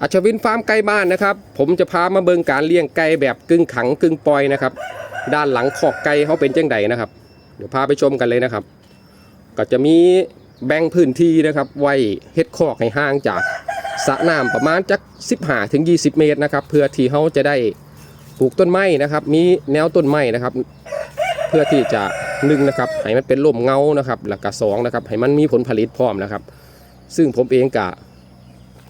อัชวินฟาร์มไก่บ้านนะครับ ผมจะพามาเบิงการเลี้ยงไก่แบบกึ่งขังกึ่งปล่อยนะครับ ด้านหลังขอกไก่เขาเป็นจังไดนะครับ เดี๋ยวพาไปชมกันเลยนะครับ ก็จะมีแบ่งพื้นที่นะครับ ไว้เฮ็ดคอกให้ห่างจากสระน้ำประมาณจัก15ถึง20 เมตรนะครับ เพื่อที่เขาจะได้ปลูกต้นไม้นะครับ มีแนวต้นไม้นะครับ เพื่อที่จะหนึ่งนะครับให้มันเป็นร่มเงานะครับ แล้วก็สองนะครับให้มันมีผลผลิตพร้อมนะครับ ซึ่งผมเองกะ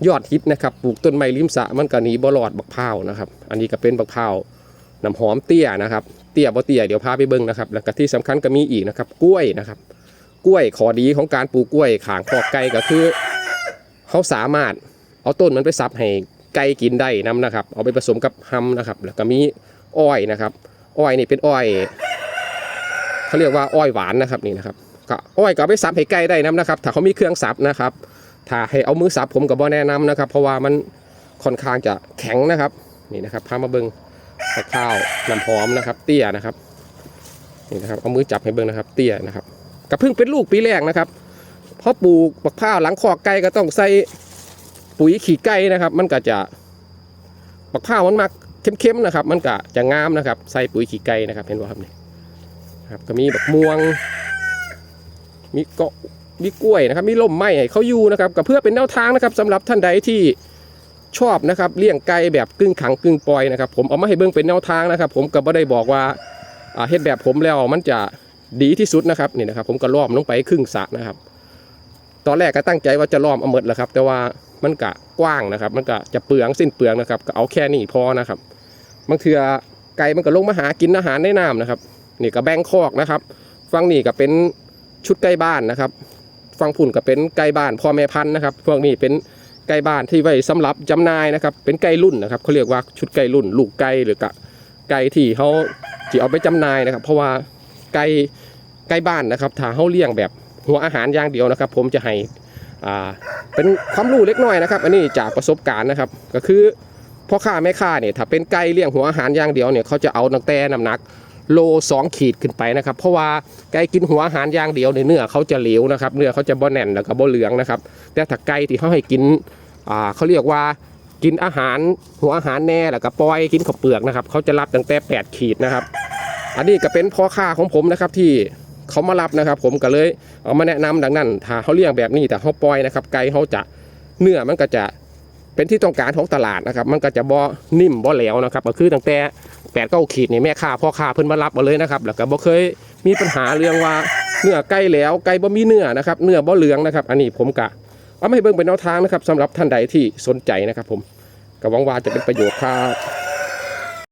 ยอดฮิตนะครับปลูกต้นไม้ริมสะมันก็หนีบ่รอดบักพร้านะครับอันนี้ก็เป็นบักพร้าน้ำหอมเตี้ยนะครับเตี้ยบ่เตี้ยเดี๋ยวพาไปเบิ่งนะครับแล้วก็ที่สำคัญก็มีอีกนะครับกล้วยนะครับกล้วยขอดีของการปลูกกล้วยขางคอกไก่ก็คือเขาสามารถเอาต้นมันไปซับให้ไก่กินได้นํนะครับ เอาไปผสมกับฮัมนะครับ แล้วก็มีอ้อยนะครับ อ้อยนี่เป็นอ้อยเขาเรียกว่าอ้อยหวานนะครับนี่นะครับก็อ้อยก็ไปซับให้ไก่ได้นํนะครับ ถ้าเขามีเครื่องซับนะครับ ถ้าให้เอามือซับผมก็บ่แนะนำนะครับ เพราะว่ามันค่อนข้างจะแข็งนะครับ นี่นะครับพามาเบิ่งข้าวน้ำหอมนะครับ เตี้ยนะครับนี่นะครับเอามือจับให้เบิงนะครับ เตี้ยนะครับก็เพิ่งเป็นลูกปีแรกนะครับเพราะปลูกบักพร้าวหลังคอกไก่ก็ต้องใส่ปุ๋ยขี้ไก่นะครับ มันก็จะบักพร้าวมันมักเข้มๆนะครับ มันก็จะงามนะครับ ใส่ปุ๋ยขี้ไก่นะครับเห็นว่าครับนี่ครับก็มีบักม่วง มีเกาะ มีกล้วยนะครับมีล่มไม้ให้เขาอยู่นะครับก็เพื่อเป็นแนวทางนะครับสำหรับท่านใดที่ชอบนะครับเลี้ยงไก่แบบกึ่งขังกึ่งปล่อยนะครับ ผมเอามาให้เบิ่งเป็นแนวทางนะครับ ผมก็บ่ได้บอกว่าเฮ็ดแบบผมแล้วมันจะดีที่สุดนะครับนี่นะครับ ผมก็ล้อมลงไปครึ่งสระนะครับ ตอนแรกก็ตั้งใจว่าจะล้อมเอาหมดแหละครับ แต่ว่ามันกะกว้างนะครับ มันก็จะเปลืองสิ้นเปลืองนะครับก็เอาแค่นี้พอนะครับบางเทือไก่มันก็ลงมาหากินอาหารในน้ำนะครับนี่ก็แบ่งคอกนะครับฝั่งนี้ก็เป็นชุดไก่บ้านนะครับ ฝั่งพุ่นก็เป็นไก่บ้านพ่อแม่พันธุ์นะครับ พวกนี้เป็นไก่บ้านที่ไว้สำหรับจำหน่ายนะครับ เป็นไก่รุ่นนะครับเขาเรียกว่าชุดไก่รุ่น ลูกไก่หรือกะไก่ที่เขาจะเอาไปจำหน่ายนะครับ เพราะว่าไก่ไก่บ้านนะครับ ถ้าเขาเลี้ยงแบบหัวอาหารอย่างเดียวนะครับ ผมจะให้อ่าเป็นความรู้เล็กน้อยนะครับ อันนี้จากประสบการณ์นะครับ ก็คือพ่อค้าแม่ค้าเนี่ยถ้าเป็นไก่เลี้ยงหัวอาหารอย่างเดียวเนี่ยเขาจะเอาตั้งแต่น้ำหนัก โลสองขีดขึ้นไปนะครับ เพราะว่าไก่กินหัวอาหารอย่างเดียวในเนื้อเขาจะเหลวนะครับเนื้อเขาจะบ่แน่นแล้วก็บ่เหลืองนะครับแต่ถ้าไก่ที่เขาให้กินอ่าเขาเรียกว่ากินอาหารหัวอาหารแน่แล้วก็ปล่อยกินข้าวเปลือกนะครับเขาจะรับตั้งแต่ 8 ขีดนะครับ อันนี้ก็เป็นพ่อค้าของผมนะครับที่เขามารับนะครับ ผมก็เลยเอามาแนะนำดังนั้น ถ้าเขาเลี้ยงแบบนี้แต่เขาปล่อยนะครับ ไก่เขาจะเนื้อมันก็จะเป็นที่ต้องการของตลาดนะครับ มันก็จะบ่นิ่มบ่แหลวนะครับ ก็คือตั้งแต่ แปดเก้าขีดนี่แม่ค้าพ่อค้าเพิ่นมารับมาเลยนะครับ แล้วก็บ่เคยมีปัญหาเรื่องว่าเนื้อใกล้แล้วไก่บ่มีเนื้อนะครับเนื้อบ่เหลืองนะครับ อันนี้ผมกะเอาไม่ให้เบิ่งเป็นแนวทางนะครับสำหรับท่านใดที่สนใจนะครับ ผมก็หวังว่าจะเป็นประโยชน์ครับ